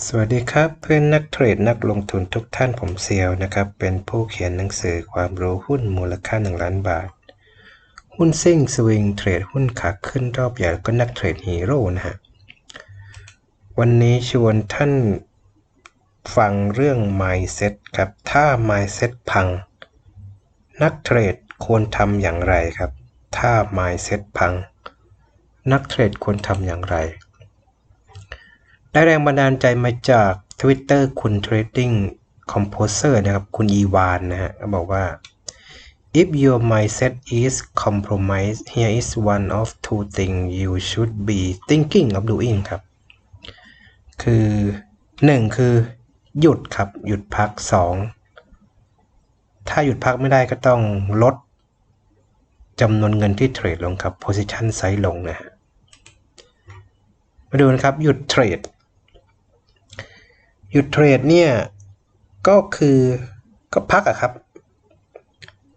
สวัสดีครับเพื่อนนักเทรดนักลงทุนทุกท่านผมเซียวนะครับ เป็นผู้เขียนหนังสือความรู้หุ้นมูลค่า 1 ล้านบาท หุ้นซิ่งสวิงเทรดหุ้นขาขึ้นรอบใหญ่ก็นักเทรดฮีโร่นะฮะวันนี้ชวนท่านฟังเรื่อง mindset ครับ ถ้า mindset พัง นักเทรดควรทำอย่างไรครับ ถ้า mindset พัง นักเทรดควรทำอย่างไร ได้แรงบันดาลใจมาจาก Twitter คุณ Trading Composer นะครับ คุณอีวานนะฮะเขาบอกว่า if your mindset is compromised here is one of two things you should be thinking of doing ครับ คือ 1 คือ หยุดครับ หยุดพัก 2 ถ้าหยุดพักไม่ได้ก็ต้องลดจำนวนเงินที่เทรดลงครับ position size ลงนะฮะมาดูนะครับ หยุดเทรด หยุดเทรดเนี่ย ก็คือก็พักอะครับ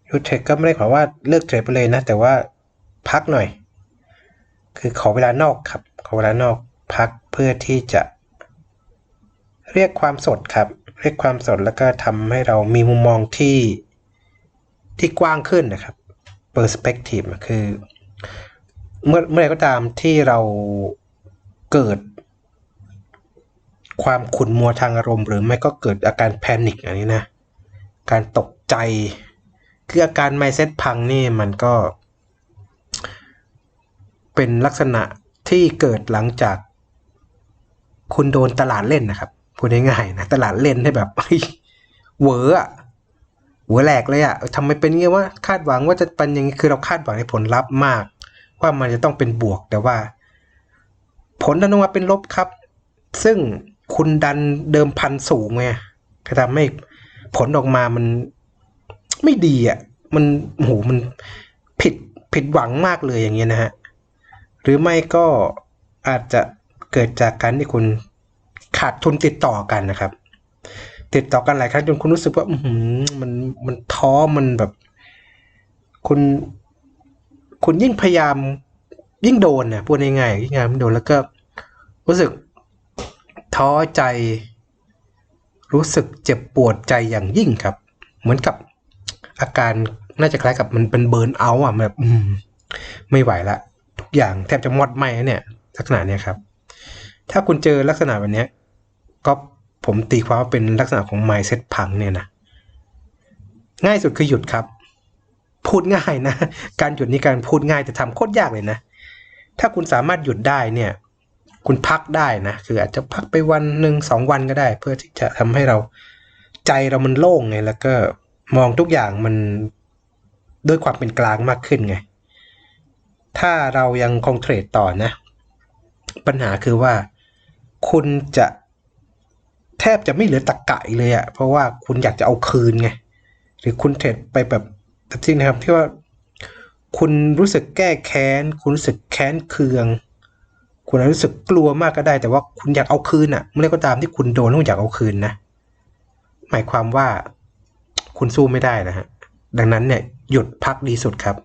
หยุดเทรดก็ไม่ได้ขอว่าเลิกเทรดไปเลยนะ แต่ว่าพักหน่อย คือขอเวลานอกครับ ขอเวลานอกพักเพื่อที่จะ เรียกความสดครับ เรียกความสดแล้วก็ทำให้เรามีมุมมองที่ที่กว้างขึ้นนะครับ perspective อะคือ เมื่อเมื่อไรก็ตามที่เราเกิด ความขุ่นมัวทางอารมณ์หรือไม่ก็เกิดอาการแพนิคอันนี้นะ การตกใจ คืออาการไมเซ็ตพังนี่มันก็ เป็นลักษณะที่เกิดหลังจาก คุณโดนตลาดเล่นนะครับพูดง่ายๆนะตลาดเล่นให้แบบเฮ้ยเหวอะเหวแหลกเลยอะทำไมเป็นเงี้ยว่าคาดหวังว่าจะเป็นอย่างนี้คือเราคาดหวังในผลลัพธ์มาก ว่ามันจะต้องเป็นบวกแต่ว่า ผลดันออกมาเป็นลบครับ ซึ่ง คุณดันเดิมพันสูงไงก็ทำให้ผลออกมามันไม่ดีอะ มันโหมันผิดผิดหวังมากเลยอย่างเงี้ยนะฮะ หรือไม่ก็อาจจะเกิดจากการที่คุณขาดทุนติดต่อกันนะครับ ติดต่อกันหลายครั้งจนคุณรู้สึกว่าอือหือมันมันท้อมันแบบ คุณ คุณยิ่งพยายามยิ่งโดนเนี่ยพูดง่ายๆยิ่งงานมันโดนแล้วก็รู้สึก ท้อใจ รู้สึกเจ็บปวดใจอย่างยิ่งครับ เหมือนกับอาการน่าจะคล้ายกับมันเป็นเบิร์นเอาอะแบบไม่ไหวละ ทุกอย่างแทบจะหมดไหม้เนี่ย ลักษณะเนี้ยครับ ถ้าคุณเจอลักษณะแบบนี้ ก็ผมตีความว่าเป็นลักษณะของ mindset พังเนี่ยนะง่ายสุดคือหยุดครับ พูดง่ายนะ การหยุดนี่การพูดง่ายแต่ทำโคตรยากเลยนะ ถ้าคุณสามารถหยุดได้เนี่ย คุณพักได้นะ คืออาจจะพักไปวันหนึ่งสองวันก็ได้ เพื่อที่จะทำให้เราใจเรามันโล่งไง แล้วก็มองทุกอย่างมันด้วยความเป็นกลางมากขึ้นไง ถ้าเรายังคงเทรดต่อนะ ปัญหาคือว่าคุณจะแทบจะไม่เหลือตะกะอีกเลยอะ่ะเพราะว่าคุณอยากจะเอาคืนไง หรือคุณเทรดไปแบบที่นะครับที่ว่าคุณรู้สึกแก้แค้น คุณรู้สึกแค้นเคือง คุณอาจรู้สึกกลัวมากก็ได้ แต่ว่าคุณอยากเอาคืนอะ เมื่อไรก็ตามที่คุณโดนแล้วคุณอยากเอาคืนนะ หมายความว่าคุณสู้ไม่ได้นะฮะ ดังนั้นเนี่ยหยุดพักดีสุดครับ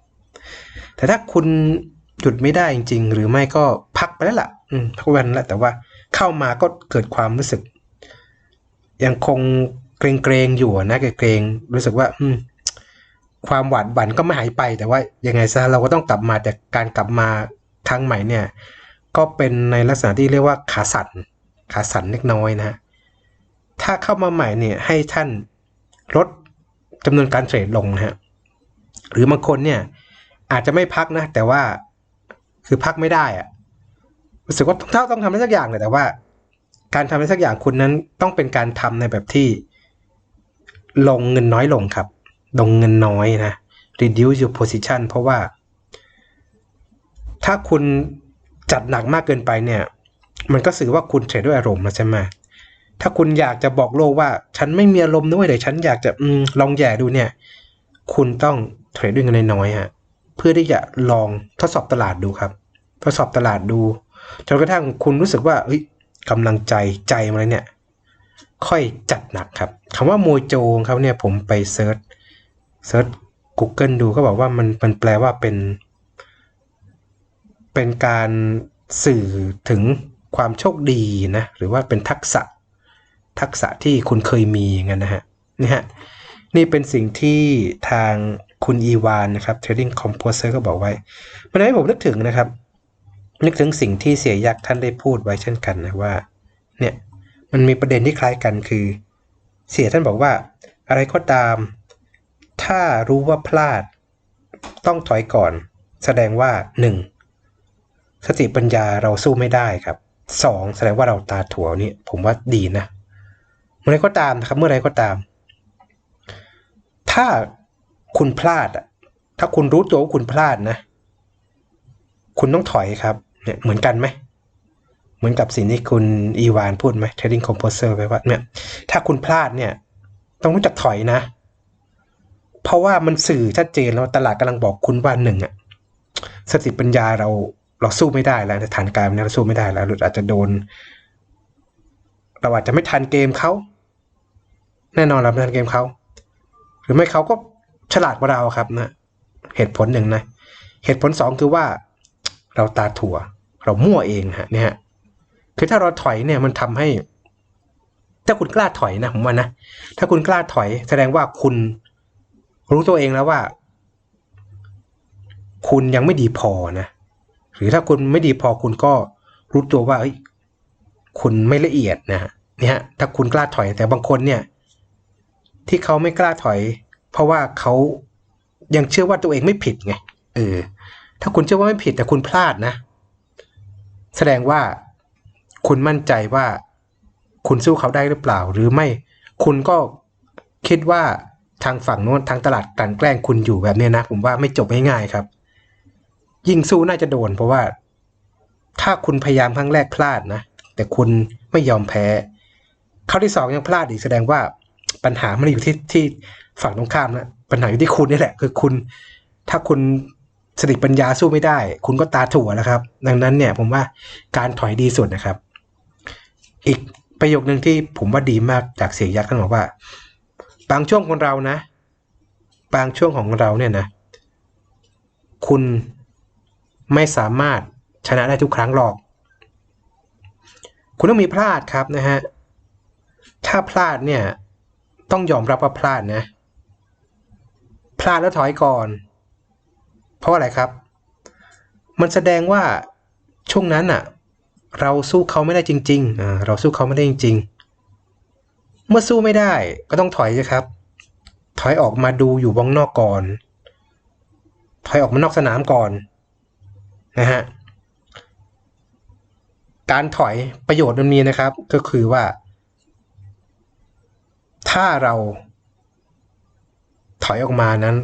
แต่ถ้าคุณหยุดไม่ได้จริง ๆ หรือไม่ก็พักไปแล้วล่ะ อืมพักวันแล้วแต่ว่าเข้ามาก็เกิดความรู้สึก ยังคงเกรงๆอยู่นะเกรงๆรู้สึกว่า อืม ความหวาดหวั่นก็ไม่หายไป แต่ว่ายังไงซะเราก็ต้องกลับมาแต่การกลับมาครั้งใหม่เนี่ย ก็เป็นในลักษณะที่เรียกว่าขาสั่นขาสั่นเล็กน้อยนะฮะถ้าเข้ามาใหม่เนี่ยให้ท่านลดจำนวนการเทรดลงนะฮะหรือบางคนเนี่ยอาจจะไม่พักนะ แต่ว่าคือพักไม่ได้อะรู้สึกว่าถ้าต้องทำอะไรสักอย่างเลยแต่ว่า การทำอะไรสักอย่างคุณนั้นต้องเป็นการทำในแบบที่ ลงเงินน้อยลงครับ ลงเงินน้อยนะ reduce your position เพราะว่า ถ้าคุณ จัดหนักมากเกินไปเนี่ย มันก็สื่อว่าคุณเทรดด้วยอารมณ์นะใช่ไหมถ้าคุณอยากจะบอกโลกว่าฉันไม่มีอารมณ์ด้วยแต่ฉันอยากจะอลองแย่ดูเนี่ย คุณต้องเทรดด้วยเงินน้อยฮะเพื่อที่จะลองทดสอบตลาดดูครับ ทดสอบตลาดดูจนกระทั่งคุณรู้สึกว่าเฮ้ยกำลังใจใจมาเลยเนี่ย ค่อยจัดหนักครับคำว่าโมโจของเขาเนี่ยผมไปเซิร์ชเซิร์ช Google ดูก็บอกว่ามันมันแปลว่าเป็น เป็นการสื่อถึงความโชคดีนะหรือว่าเป็นทักษะทักษะที่คุณเคยมีอย่างนั้นนะฮะนี่ฮะนี่เป็นสิ่งที่ทางคุณอีวานนะครับ Trading Composer ก็บอกไว้มันทำให้ผมนึกถึงนะครับ นึกถึงสิ่งที่เสียยักษ์ท่านได้พูดไว้เช่นกันนะว่าเนี่ยมันมีประเด็นที่คล้ายกันคือ เสียท่านบอกว่า อะไรก็ตาม ถ้ารู้ว่าพลาด ต้องถอยก่อน แสดงว่า 1. สติปัญญาเราสู้ไม่ได้ครับ 2. แสดงว่าเราตาถั่วนี่ผมว่าดีนะเมื่อไรก็ตามนะครับ เมื่อไรก็ตาม ถ้าคุณพลาดอะถ้าคุณรู้ตัวว่าคุณพลาดนะ คุณต้องถอยครับ เนี่ยเหมือนกันไหมเหมือนกับสิ่งที่คุณอีวานพูดไหม Trading Composer ไว้ว่าเนี่ย ถ้าคุณพลาดเนี่ย ต้องรู้จักถอยนะ เพราะว่ามันสื่อชัดเจนแล้วตลาดกำลังบอกคุณว่าหนึ่งอะสติปัญญาเรา เราสู้ไม่ได้แล้วฐานการณ์นี้เราสู้ไม่ได้แล้วเราอาจจะโดน เราอาจจะไม่ทันเกมเขาแน่นอนเราไม่ทันเกมเขาหรือไม่เขาก็ฉลาดกว่าเราครับนะเหตุผลหนึ่งนะ เหตุผลสองคือว่า เราตาถั่ว เรามั่วเองฮะเนี่ยคือถ้าเราถอยเนี่ยมันทำให้ ถ้าคุณกล้าถอยนะผมว่านะถ้าคุณกล้าถอย แสดงว่าคุณรู้ตัวเองแล้วว่า คุณยังไม่ดีพอนะ รือถ้าคุณไม่ดีพอคุณก็รู้ตัวว่าเอ้ยคุณไม่ละเอียดนะฮะเนี่ยถ้าคุณกล้าถอยแต่บางคนเนี่ย ที่เขาไม่กล้าถอย เพราะว่าเขายังเชื่อว่าตัวเองไม่ผิดไงเออถ้าคุณเชื่อว่าไม่ผิดแต่คุณพลาดนะ แสดงว่าคุณมั่นใจว่าคุณสู้เขาได้หรือเปล่า หรือไม่คุณก็คิดว่าทางฝั่งโน้นทางตลาดกลั่นแกล้งคุณอยู่แบบนี้นะ ผมว่าไม่จบง่ายๆครับ ยิ่งสู้น่าจะโดน เพราะว่า ถ้าคุณพยายามครั้งแรกพลาดนะ แต่คุณไม่ยอมแพ้ครั้งที่สองยังพลาดอีกแสดงว่าปัญหาไมันอยู่ที่ที่ฝั่งตรงข้ามนะปัญหาอยู่ที่คุณนี่แหละ คือคุณ ถ้าคุณสติปัญญาสู้ไม่ได้ คุณก็ตาถั่วแล้วครับ ดังนั้นเนี่ย ผมว่าการถอยดีสุดนะครับ อีกประโยคนึงที่ผมว่าดีมากจากเสียงยักษ์ท่านบอกว่า บางช่วงของเรานะ บางช่วงของเราเนี่ยนะ คุณ ไม่สามารถชนะได้ทุกครั้งหรอก คุณต้องมีพลาดครับนะฮะ ถ้าพลาดเนี่ยต้องยอมรับว่าพลาดนะ พลาดแล้วถอยก่อน เพราะอะไรครับ มันแสดงว่าช่วงนั้นอะเราสู้เขาไม่ได้จริงๆเราสู้เขาไม่ได้จริง ๆ เมื่อสู้ไม่ได้ก็ต้องถอยนะครับ ถอยออกมาดูอยู่วงนอกก่อน ถอยออกมานอกสนามก่อน นะฮะการถอยประโยชน์มันมีนะครับก็คือว่า ถ้าเราถอยออกมานั้น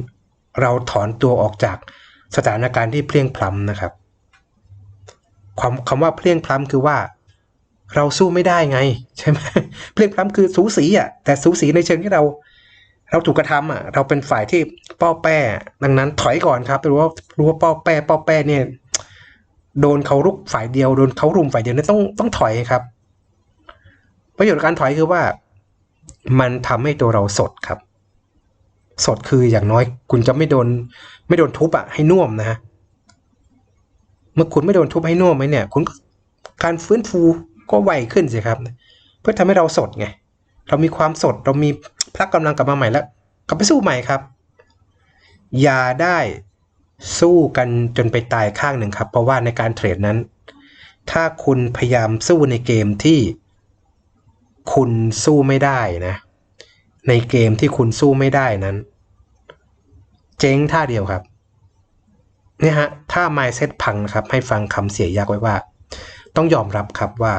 เราถอนตัวออกจากสถานการณ์ที่เพลียงพล้ำนะครับความคำว่าเพลียงพล้ำคือว่า เราสู้ไม่ได้ไง ใช่ไหมเพลียงพล้ำคือสูสีอะแต่สูสีในเชิงที่เรา เราถูกกระทำอะ เราเป็นฝ่ายที่ป้อแป้ดังนั้นถอยก่อนครับรู้ว่ารู้ว่าป้อแป้ป้อแป้เนี่ย โดนเขารุกฝ่ายเดียวโดนเขารุมฝ่ายเดียวเนี่ยต้องต้องถอยครับ ประโยชน์การถอยคือว่า มันทำให้ตัวเราสดครับ สดคืออย่างน้อย คุณจะไม่โดน ไม่โดนทุบอะให้น่วมนะฮะเมื่อคุณไม่โดนทุบให้น่วมไหมเนี่ย คุณการฟื้นฟูก็ไวขึ้นสิครับ เพื่อทำให้เราสดไงเรามีความสดเรามีพละกำลังกลับมาใหม่แล้ว กลับไปสู้ใหม่ครับ อย่าได้ สู้กันจนไปตายข้างหนึ่งครับ เพราะว่าในการเทรดนั้น ถ้าคุณพยายามสู้ในเกมที่คุณสู้ไม่ได้นะ ในเกมที่คุณสู้ไม่ได้นั้น เจ๊งท่าเดียวครับเนี่ยฮะถ้า mindset พังนะครับ ให้ฟังคำเสียยักไว้ว่า ต้องยอมรับครับว่า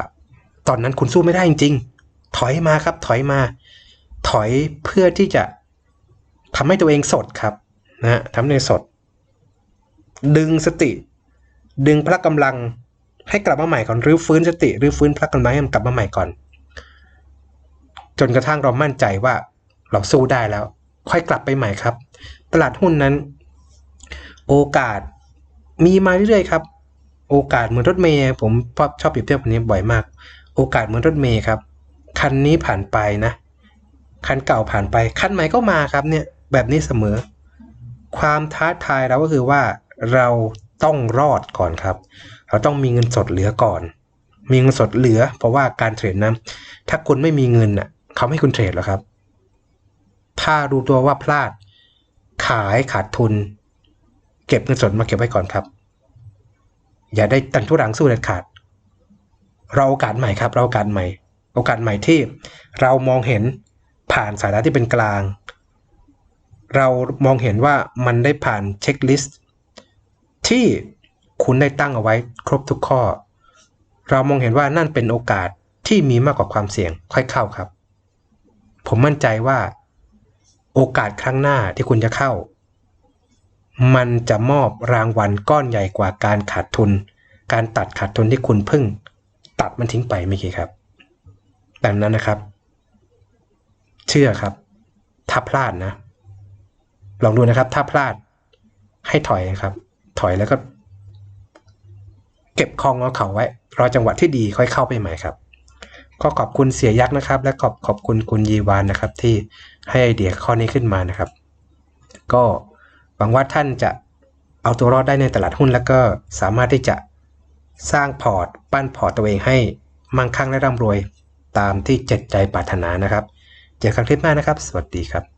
ตอนนั้นคุณสู้ไม่ได้จริงๆ ถอยมาครับ ถอยมา ถอยเพื่อที่จะทำให้ตัวเองสดครับนะฮะทำให้สด ดึงสติ ดึงพละกำลังให้กลับมาใหม่ก่อนรื้อฟื้นสติรื้อฟื้นพละกำลังให้มันกลับมาใหม่ก่อน จนกระทั่งเรามั่นใจว่าเราสู้ได้แล้ว ค่อยกลับไปใหม่ครับ ตลาดหุ้นนั้น โอกาสมีมาเรื่อยๆครับ โอกาสเหมือนรถเมย์ผมชอบเปรียบเทียบแบบนี้บ่อยมาก โอกาสเหมือนรถเมย์ครับ คันนี้ผ่านไปนะ คันเก่าผ่านไป คันใหม่ก็มาครับเนี่ย แบบนี้เสมอ ความท้าทายเราก็คือว่า เราต้องรอดก่อนครับ เราต้องมีเงินสดเหลือก่อน มีเงินสดเหลือ เพราะว่าการเทรดนะถ้าคุณไม่มีเงินน่ะเขาไม่ให้คุณเทรดหรอกครับ ถ้ารู้ตัวว่าพลาด ขายขาดทุน เก็บเงินสดมาเก็บไว้ก่อนครับ อย่าได้ตันทุรังสู้เด็ดขาด เราโอกาสใหม่ครับ เราโอกาสใหม่ โอกาสใหม่ที่เรามองเห็นผ่านสายตาที่เป็นกลาง เรามองเห็นว่ามันได้ผ่านเช็คลิสต์ ที่คุณได้ตั้งเอาไว้ครบทุกข้อ เรามองเห็นว่านั่นเป็นโอกาสที่มีมากกว่าความเสี่ยงค่อยเข้าครับ ผมมั่นใจว่า โอกาสครั้งหน้าที่คุณจะเข้า มันจะมอบรางวัลก้อนใหญ่กว่าการขาดทุน การตัดขาดทุนที่คุณเพิ่ง ตัดมันทิ้งไปเมื่อกี้ครับดังนั้นนะครับ เชื่อครับ ถ้าพลาดนะ ลองดูนะครับ ถ้าพลาดให้ถอยนะครับ ถอยแล้วก็ เก็บคองเอาเขาไว้ รอจังหวะที่ดีค่อยเข้าไปใหม่ครับ ก็ขอบคุณเสียยักษ์นะครับ และขอบขอบคุณคุณยีวานนะครับ ที่ให้ไอเดียข้อนี้ขึ้นมานะครับ ก็หวังว่าท่านจะเอาตัวรอดได้ในตลาดหุ้น แล้วก็สามารถที่จะสร้างพอร์ตปั้นพอร์ตตัวเองให้มั่งคั่งและร่ำรวยตามที่เจ็ดใจปรารถนานะครับ เจอกันคลิปหน้านะครับ สวัสดีครับ